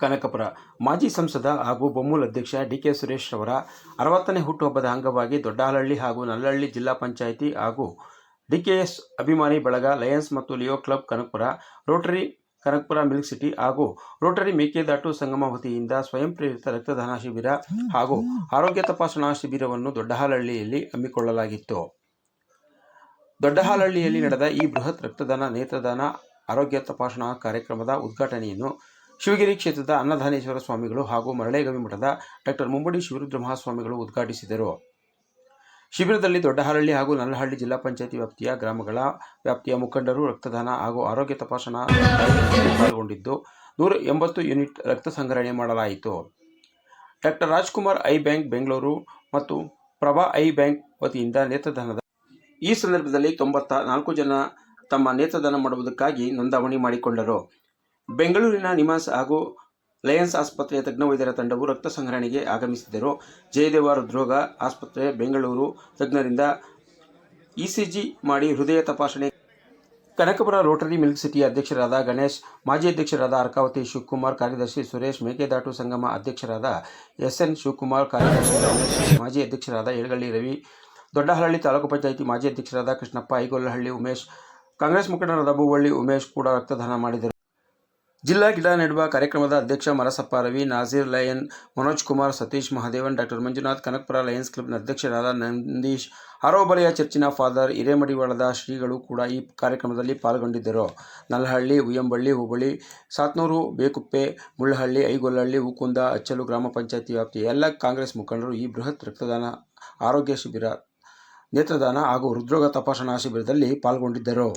ಕನಕಪುರ ಮಾಜಿ ಸಂಸದ ಹಾಗೂ ಬೊಮ್ಮೂಲ್ ಅಧ್ಯಕ್ಷ ಡಿಕೆ ಸುರೇಶ್ ಅವರ ಅರವತ್ತನೇ ಹುಟ್ಟುಹಬ್ಬದ ಅಂಗವಾಗಿ ದೊಡ್ಡಹಾಲಹಳ್ಳಿ ಹಾಗೂ ನಲ್ಲಹಳ್ಳಿ ಜಿಲ್ಲಾ ಪಂಚಾಯಿತಿ ಹಾಗೂ ಡಿಕೆಎಸ್ ಅಭಿಮಾನಿ ಬಳಗ ಲಯನ್ಸ್ ಮತ್ತು Leo club Kanakapura, Rotary Kanakapura milk city ಹಾಗೂ ರೋಟರಿ ಮೇಕೆದಾಟು ಸಂಗಮ ವತಿಯಿಂದ ಸ್ವಯಂ ಪ್ರೇರಿತ ರಕ್ತದಾನ ಶಿಬಿರ ಹಾಗೂ ಆರೋಗ್ಯ ತಪಾಸಣಾ ಶಿಬಿರವನ್ನು ದೊಡ್ಡಹಾಲಹಳ್ಳಿಯಲ್ಲಿ ಹಮ್ಮಿಕೊಳ್ಳಲಾಗಿತ್ತು. ದೊಡ್ಡಹಾಲಹಳ್ಳಿಯಲ್ಲಿ ನಡೆದ ಈ ಬೃಹತ್ ರಕ್ತದಾನ ನೇತ್ರದಾನ ಆರೋಗ್ಯ ತಪಾಸಣಾ ಕಾರ್ಯಕ್ರಮದ ಉದ್ಘಾಟನೆಯನ್ನು ಶಿವಗಿರಿ ಕ್ಷೇತ್ರದ ಅನ್ನದಾನೇಶ್ವರ ಸ್ವಾಮಿಗಳು ಹಾಗೂ ಮರಳೇಗವಿ ಮಠದ ಡಾಕ್ಟರ್ ಮುಂಬಡಿ ಶಿವರುದ್ರ ಮಹಾಸ್ವಾಮಿಗಳು ಉದ್ಘಾಟಿಸಿದರು. ಶಿಬಿರದಲ್ಲಿ ದೊಡ್ಡಹಳ್ಳಿ ಹಾಗೂ ನಲ್ಲಹಳ್ಳಿ ಜಿಲ್ಲಾ ಪಂಚಾಯತಿ ವ್ಯಾಪ್ತಿಯ ಗ್ರಾಮಗಳ ವ್ಯಾಪ್ತಿಯ ಮುಖಂಡರು ರಕ್ತದಾನ ಹಾಗೂ ಆರೋಗ್ಯ ತಪಾಸಣಾ ಪಾಲ್ಗೊಂಡಿದ್ದು ನೂರ ಎಂಬತ್ತು ಯೂನಿಟ್ ರಕ್ತ ಸಂಗ್ರಹಣೆ ಮಾಡಲಾಯಿತು. Doctor Rajkumar eye bank Bengaluru ಮತ್ತು ಪ್ರಭಾ ಐ ಬ್ಯಾಂಕ್ ವತಿಯಿಂದ ನೇತ್ರದಾನದ ಈ ಸಂದರ್ಭದಲ್ಲಿ ತೊಂಬತ್ತ ನಾಲ್ಕು ಜನ ತಮ್ಮ ನೇತ್ರದಾನ ಮಾಡುವುದಕ್ಕಾಗಿ ನೋಂದಾವಣಿ ಮಾಡಿಕೊಂಡರು. ಬೆಂಗಳೂರಿನ ನಿವಾಸ್ ಹಾಗೂ ಲಯನ್ಸ್ ಆಸ್ಪತ್ರೆಯ ತಜ್ಞ ವೈದ್ಯರ ತಂಡವು ರಕ್ತ ಸಂಗ್ರಹಣೆಗೆ ಆಗಮಿಸಿದ್ದರು. ಜಯದೇವ ಹೃದ್ರೋಗ ಆಸ್ಪತ್ರೆ, ಬೆಂಗಳೂರು ತಜ್ಞರಿಂದ ಇಸಿಜಿ ಮಾಡಿ ಹೃದಯ ತಪಾಸಣೆ ಕನಕಪುರ ರೋಟರಿ ಮಿಲ್ಕ್ ಸಿಟಿ ಅಧ್ಯಕ್ಷರಾದ ಗಣೇಶ್, ಮಾಜಿ ಅಧ್ಯಕ್ಷರಾದ ಅರ್ಕಾವತಿ ಶಿವಕುಮಾರ್, ಕಾರ್ಯದರ್ಶಿ ಸುರೇಶ್, ಮೇಕೆದಾಟು ಸಂಗಮ ಅಧ್ಯಕ್ಷರಾದ ಎಸ್ ಎನ್ ಶಿವಕುಮಾರ್, ಕಾರ್ಯದರ್ಶಿ ಮಾಜಿ ಅಧ್ಯಕ್ಷರಾದ ಯಳಗಳ್ಳಿ ರವಿ, ದೊಡ್ಡಹಳ್ಳಿ ತಾಲೂಕು ಪಂಚಾಯಿತಿ ಮಾಜಿ ಅಧ್ಯಕ್ಷರಾದ ಕೃಷ್ಣಪ್ಪ, ಐಗೊಲ್ಲಹಳ್ಳಿ ಉಮೇಶ್, ಕಾಂಗ್ರೆಸ್ ಮುಖಂಡರಾದ ಭೂವಳ್ಳಿ ಉಮೇಶ್ ಕೂಡ ರಕ್ತದಾನ ಮಾಡಿದರು. ಜಿಲ್ಲಾ ಗಿಡ ನೆಡುವ ಕಾರ್ಯಕ್ರಮದ ಅಧ್ಯಕ್ಷ Marasappa Ravi Nazir Lion, Manoj Kumar, Satish Mahadevan doctor Manjunath, Kanakapura Lions ಕ್ಲಬ್ನ ಅಧ್ಯಕ್ಷರಾದ ನಂದೀಶ್, ಆರೋಬಲೆಯ ಚರ್ಚಿನ ಫಾದರ್ ಹಿರೇಮಡಿವಾಳದ ಶ್ರೀಗಳು ಕೂಡ ಈ ಕಾರ್ಯಕ್ರಮದಲ್ಲಿ ಪಾಲ್ಗೊಂಡಿದ್ದರು. ನಲ್ಲಹಳ್ಳಿ ಉಯ್ಯಂಬಳ್ಳಿ ಹುಬ್ಬಳ್ಳಿ, ಸಾತ್ನೂರು, ಬೇಕುಪ್ಪೆ, ಮುಳ್ಳಹಳ್ಳಿ ಐಗೊಲ್ಲಹಳ್ಳಿ ಹೂಕುಂದ ಅಚ್ಚಲು ಗ್ರಾಮ ಪಂಚಾಯತಿ ವ್ಯಾಪ್ತಿಯ ಎಲ್ಲ ಕಾಂಗ್ರೆಸ್ ಮುಖಂಡರು ಈ ಬೃಹತ್ ರಕ್ತದಾನ ಆರೋಗ್ಯ ಶಿಬಿರ, ನೇತ್ರದಾನ ಹಾಗೂ ಹೃದ್ರೋಗ ತಪಾಸಣಾ ಶಿಬಿರದಲ್ಲಿ ಪಾಲ್ಗೊಂಡಿದ್ದರು.